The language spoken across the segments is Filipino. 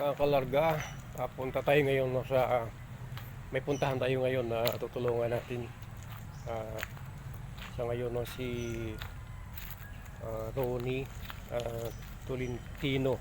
Mga kalarga, ah, tayo ngayon no, sa ah, may puntahan tayo ngayon na tutulungan natin. Ah, sa ngayon no, si ah, Ronnie ah, Tolentino.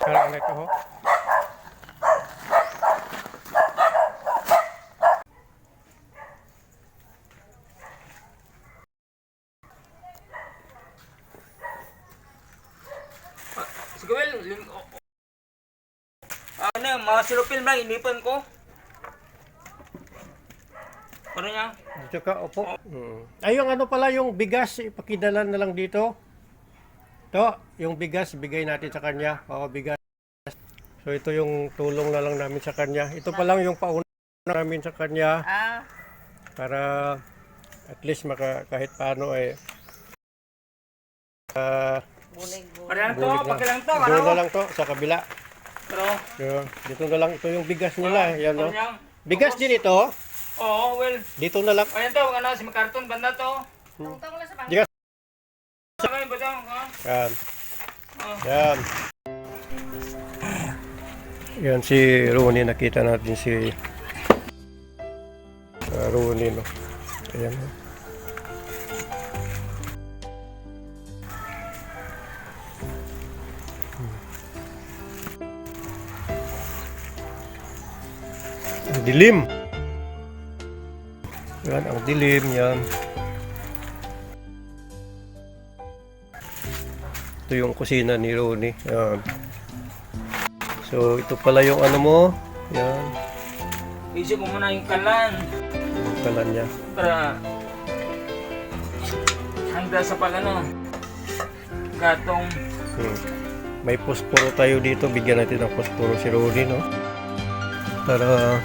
Sekarang ito ho. Sige, well, ling... o- o- Mga silupin lang, inipan ko. Ano yan? Dito ka, opo. Mm. Ay, yung ano pala, yung bigas, ipakidala na lang dito. To, yung bigas, bigay natin sa kanya. Oo, bigas. So, ito yung tulong na lang namin sa kanya. Ito pa lang yung pauna namin sa kanya Ah. para at least maka, kahit paano eh ah, Para lang to, bulig paki lang to, Doon na lang to, sa kabila. Pero, So, dito na lang, ito yung bigas nila. Yan, no? yan? Bigas din ito. Oo, well. Dito na lang. Ayan to, ano, si Makarton, banda to. Bigas. Sakay ba to? ha? Yan. Oh. Yan. Yan si Rooney. Nakita natin si uh, Rooney. No? Ayan. no? Ang dilim. Yan, ang dilim. Yan. Ito yung kusina ni Ronnie. Yan. So, ito pala yung ano mo. Yan. Isip mo muna yung kalan. Yung kalan niya. Para handa sa pag ano, gatong Hmm. May posporo tayo dito. Bigyan natin ng posporo si Ronnie, no? Para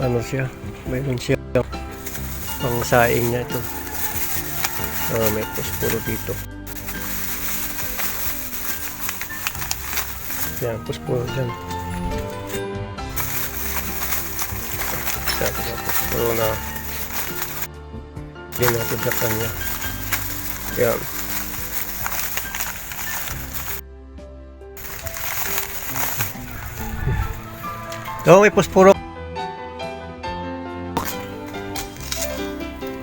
ano siya. Mayroon siya pang saing niya ito. Ah, may posporo dito. Yan, posporo dyan. Sabi ng posporo na sa kanya. Yan. Oo, may posporo.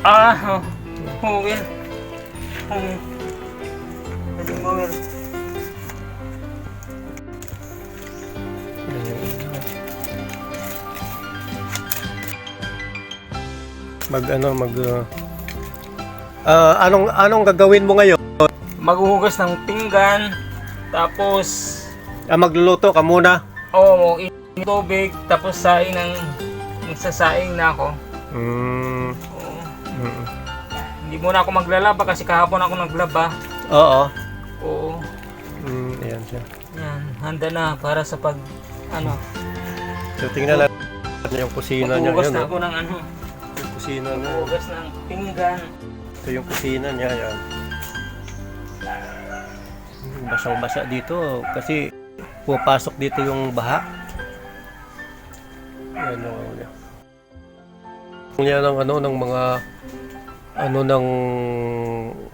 Ah, oh. Oh, Will. Oh. Pwede mo, Will. Mag ano, mag uh, ah, anong anong gagawin mo ngayon? Maghuhugas ng pinggan, tapos, Ah, magluluto ka muna. oh, mo tubig, tapos saing ng, magsasaing na ako. Oo. mm. Hindi muna ako maglalaba kasi kahapon ako naglaba. Oo. Oo. Mm, ayan siya. Yan, handa na para sa pag, ano, So tingnan natin yung kusina niya na No? ako ng ano, Yung kusina niya. maghuhugas ng pinggan. Ito yung kusina niya, yan. Basang-basa dito kasi pupasok dito yung baha. Yan o. Yan ang ano ng mga ano ng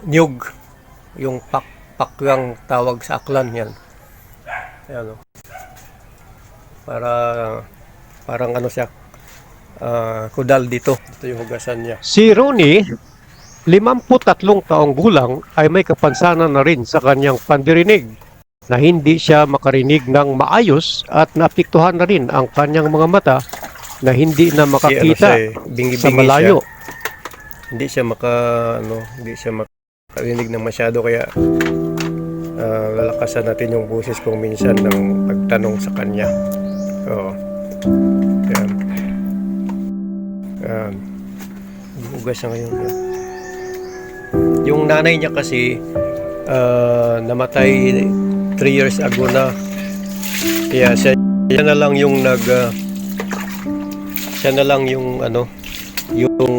niyog yung pak pakyang tawag sa aklan yan. Yan o. Para parang ano siya ah, kudal dito. Ito yung hugasan niya. Si Rooney 53 taong gulang ay may kapansanan na rin sa kanyang pandirinig na hindi siya makarinig ng maayos at naapektuhan na rin ang kanyang mga mata na hindi na makakita sa malayo. Hindi siya maka ano, hindi siya makarinig ng masyado kaya ah, lalakasan natin yung boses kung minsan ng pagtanong sa kanya. Oo. Yan. Yan. Hugas siya ngayon. Yung nanay niya kasi ah, namatay 3 years ago na. Kaya siya, siya na lang yung nag ah, siya na lang yung ano yung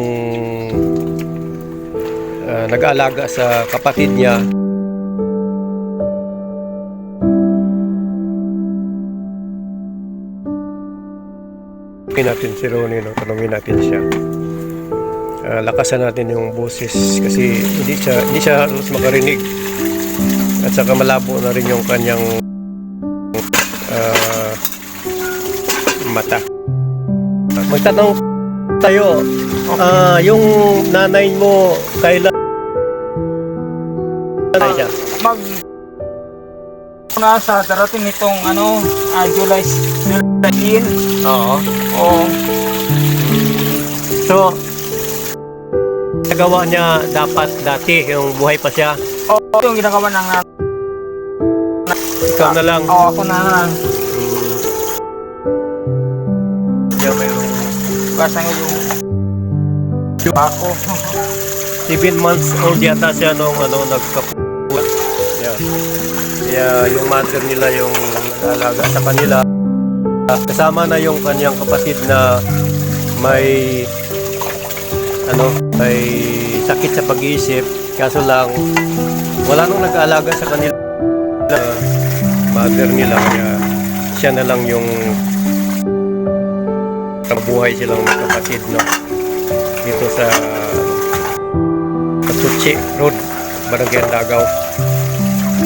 nag-aalaga sa kapatid niya Tanungin si Ronnie, no? tanungin natin siya. Ah, lakasan natin yung boses kasi hindi siya hindi siya halos makarinig. At saka malabo na rin yung kanyang ah, mata. Magtatanong tayo, ah, yung nanay mo kailan Siya. Mag na sa darating itong ano, ah, July 13. Oo. Oo. So, nagawa niya dapat dati yung buhay pa siya. Oo, yung ginagawa ng uh, Ikaw na lang. Oo, ako na lang. Yeah, mayroong Basta nga yung ako. 7 months old yata siya nung ano, nagkapuwa. Kaya yung mother nila yung nag-alaga sa kanila. Kasama na yung kanyang kapatid na may ano, may sakit sa pag-iisip. Kaso lang, wala nang nag-aalaga sa kanila. Mother nila, kaya siya na lang yung kabuhay silang kapatid, no? Dito sa Katuchi Road, Barangay Dagaw.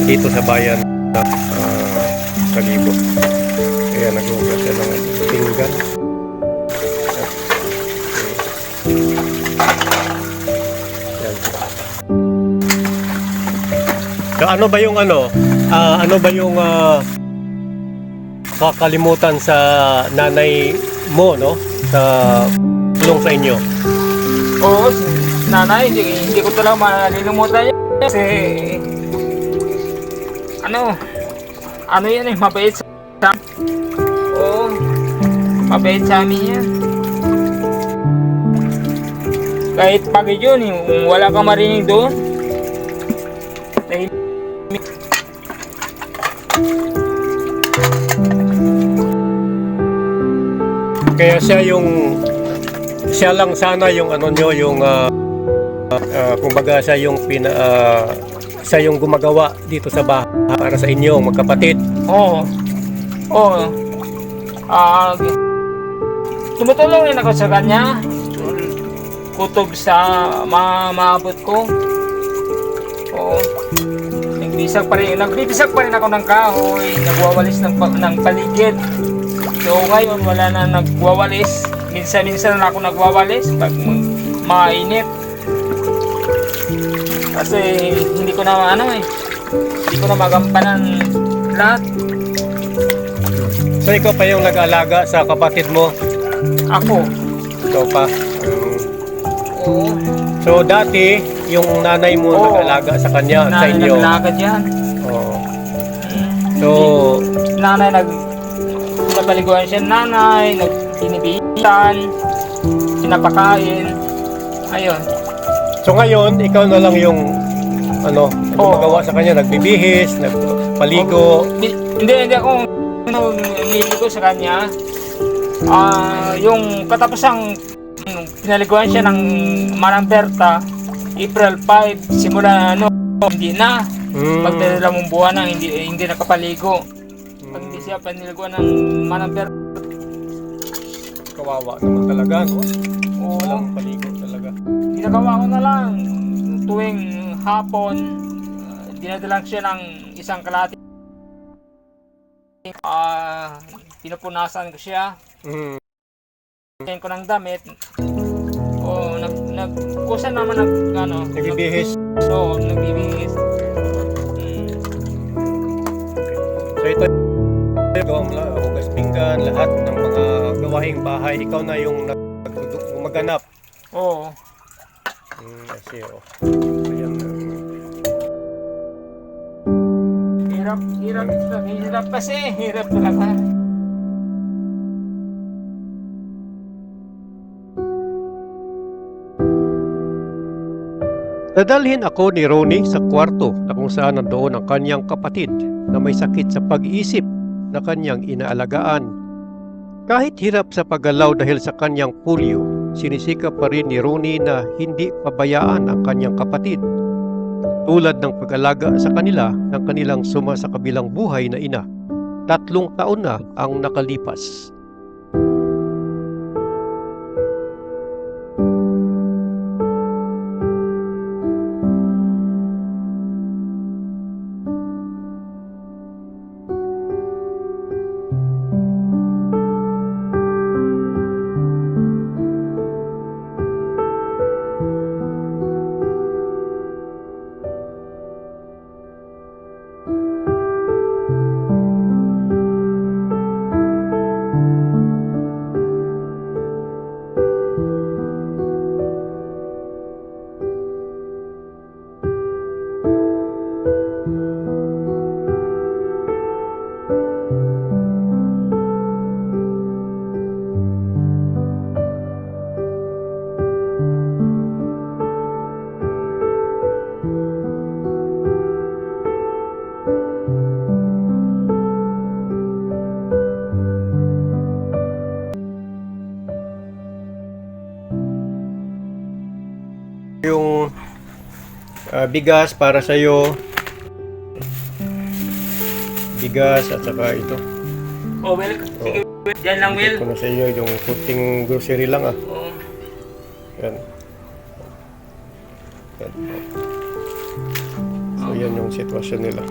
Dito sa bayan na uh, Kalibo. Kaya naghugas siya ng pinggan. Yan. So ano ba yung ano? ah, ano ba yung ah, kakalimutan sa nanay mo, no? Sa tulong sa inyo. Oo, nanay, hindi, hindi ko talaga malilimutan yan. Kasi, ano, ano yan eh, mabait sa Oo, mabait sa amin yan. Kahit pagod yun, yung wala kang marinig doon. Kaya siya yung siya lang sana yung ano nyo yung ah, ah, kumbaga siya yung pina ah, siya yung gumagawa dito sa bahay para sa inyo magkapatid. oo, oo, ah, tumutulong rin ako sa kanya. Kutob sa ma maabot ko. Oo. Nagbisag pa rin, nagbibisag pa rin ako ng kahoy, nagwawalis ng, pa- ng paligid. So ngayon wala na nagwawalis. Minsan-minsan na ako nagwawalis pag mainit. Kasi ko na ano eh. Hindi ko na magampanan lahat. So ikaw pa yung nag-alaga sa kapatid mo. Ako. Ikaw pa. Oo. So dati yung nanay mo Oo. nag-alaga sa kanya sa Nanay inyo. naglakad yan. Oo. Mm. So nanay nag napaliguan siya ng nanay, nagtinibitan, pinapakain. Ayun. so ngayon ikaw na lang yung ano, gumagawa sa kanya, nagbibihis, nagpaligo. Di- Hindi, hindi ako nililigo sa kanya. Ah, yung katapusang mm, pinaliguan siya ng Manang Berta, April 5, simula ano, hindi na. Mm. Magdadalamang buwan na hindi hindi nakapaligo. Pag hindi siya paniliguan ng Manang Berta, Kawawa naman talaga, no? oo, Walang paligo talaga. ginagawa ko na lang tuwing hapon, uh, dinadalang siya ng isang kalati. Ah, pinupunasan ko siya. Mm. Ko ng damit. O nag nag kusa naman nag ano, Nagbibihis. nag, so, nagbibihis. Mm. So ito, ikaw ang hugas pinggan, lahat ng mga gawaing bahay, ikaw na yung nag- gumaganap. Oo. Mm, kasi, oh. Hirap, hirap, hirap kasi, hirap talaga. Nadalhin ako ni Ronnie sa kwarto na kung saan nandoon ang kanyang kapatid na may sakit sa pag-iisip na kanyang inaalagaan. Kahit hirap sa paggalaw dahil sa kanyang polio, sinisika pa rin ni Ronnie na hindi pabayaan ang kanyang kapatid. Tulad ng pag-alaga sa kanila ng kanilang suma sa kabilang buhay na ina. Tatlong taon na ang nakalipas. Ah, bigas para sa iyo. Bigas at saka ito. Oh, Will. Sige, Will. Diyan lang, Will. Ito na sa iyo yung kunting grocery lang ah. Oh. Yan. Yan. So yan yung sitwasyon nila.